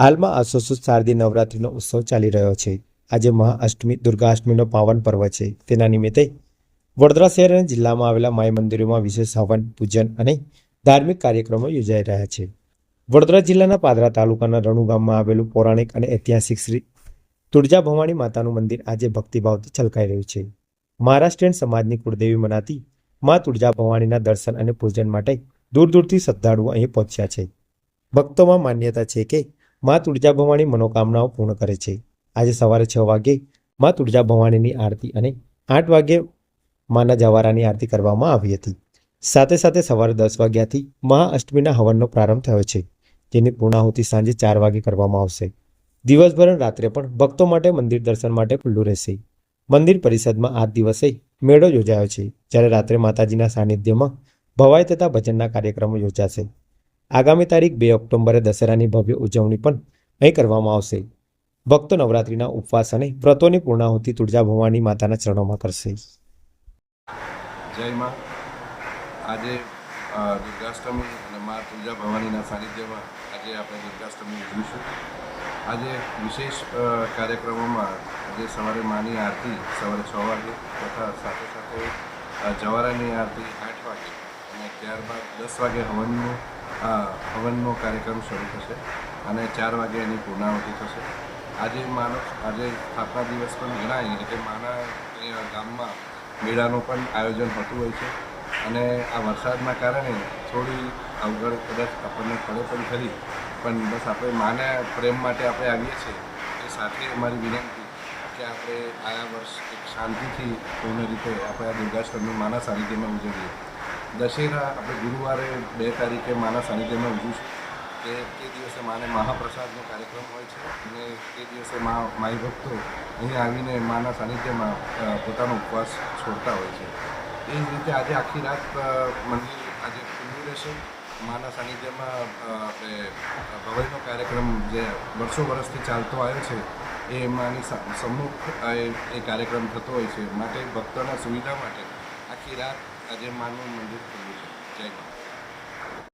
હાલમાં આસોસો શારદી નવરાત્રિનો ઉત્સવ ચાલી રહ્યો છે. આજે મહાઅષ્ટમી દુર્ગાષ્ટમીનો પાવન પર્વ છે. તેના નિમિત્તે વડોદરા શહેર અને જિલ્લામાં આવેલા માય મંદિરોમાં વિશેષ હવન, પૂજન અને ધાર્મિક કાર્યક્રમો યોજાઈ રહ્યા છે. વડોદરા જિલ્લાના પાદરા તાલુકાના રણુ ગામમાં આવેલું પૌરાણિક અને ઐતિહાસિક શ્રી તુળજા ભવાણી માતાનું મંદિર આજે ભક્તિભાવથી છલકાઈ રહ્યું છે. મહારાષ્ટ્રીયન સમાજની કુળદેવી મનાતી મા તુળજા ભવાણીના દર્શન અને પૂજન માટે દૂર દૂરથી શ્રદ્ધાળુઓ અહીં પહોંચ્યા છે. ભક્તોમાં માન્યતા છે કે મા તુળજા ભવાણી મનોકામનાઓ પૂર્ણ કરે છે. આજે સવારે છ વાગે મા તુળજા ભવાણીની આરતી અને આઠ વાગે માના જવારાની આરતી કરવામાં આવી હતી. સાથે સાથે સવારે દસ વાગ્યાથી મહાઅષ્ટમીના હવનનો પ્રારંભ થયો છે, જેની પૂર્ણાહુતિ સાંજે ચાર વાગે કરવામાં આવશે. દિવસભર રાત્રે પણ ભક્તો માટે મંદિર દર્શન માટે ખુલ્લું રહેશે. મંદિર પરિષદમાં આ દિવસે મેળો યોજાયો છે. જ્યારે રાત્રે માતાજીના સાનિધ્યમાં ભવાઈ તથા ભજનના કાર્યક્રમો યોજાશે. આગામી તારીખ બે ઓક્ટોબરે દશેરાની ભવ્ય ઉજવણી પણ અહીં કરવામાં આવશે. ભક્તો નવરાત્રિના ઉપવાસ અને વ્રતોની પૂર્ણાહુતિ તુળજા ભવાની માતાના ચરણોમાં કરશે. જય આજે દુર્ગાષ્ટમી અને મા તુલજા ભવાનીના સાનિધ્યમાં આજે આપણે દુર્ગાષ્ટમી ઉજવીશું. આજે વિશેષ કાર્યક્રમોમાં આજે સવારે માની આરતી સવારે છ વાગે તથા સાથે સાથે જવારાની આરતી આઠ વાગે. અને ત્યારબાદ દસ વાગે હવનનું હવનનો કાર્યક્રમ શરૂ થશે અને ચાર વાગે એની પૂર્ણાવતી થશે. આજે માનો આજે સ્થાપના દિવસ પણ ગણાય, એટલે માના ગામમાં મેળાનું પણ આયોજન થતું હોય છે. અને આ વરસાદના કારણે થોડી અવગડ કદાચ આપણને પડે પણ ખરી. પણ બસ આપણે માના, પ્રેમ માટે આપણે આવીએ છીએ. એ સાથે અમારી વિનંતી કે આપણે આ વર્ષ એક શાંતિથી પૂર્ણ રીતે આપણે આ દુર્ગાષ્ટમી માના સાનિધ્યમાં ઉજવીએ. દશેરા આપણે ગુરુવારે બે તારીખે માના સાનિધ્યમાં ઉજવીશું કે તે દિવસે માને મહાપ્રસાદનો કાર્યક્રમ હોય છે અને તે દિવસે મા માઈ ભક્તો અહીં આવીને માના સાનિધ્યમાં પોતાનો ઉપવાસ છોડતા હોય છે. એ જ રીતે આજે આખી રાત મંદિર આજે ખુલ્લું રહેશે. માના સાનિધ્યમાં આપણે ભવાઈનો કાર્યક્રમ જે વર્ષો વર્ષથી ચાલતો આવ્યો છે, એ માની સમ્મુખ એ કાર્યક્રમ થતો હોય છે. માટે ભક્તોના સુવિધા માટે આખી રાત આજે માનવ મંદિર ખુલ્લું છે. જય મા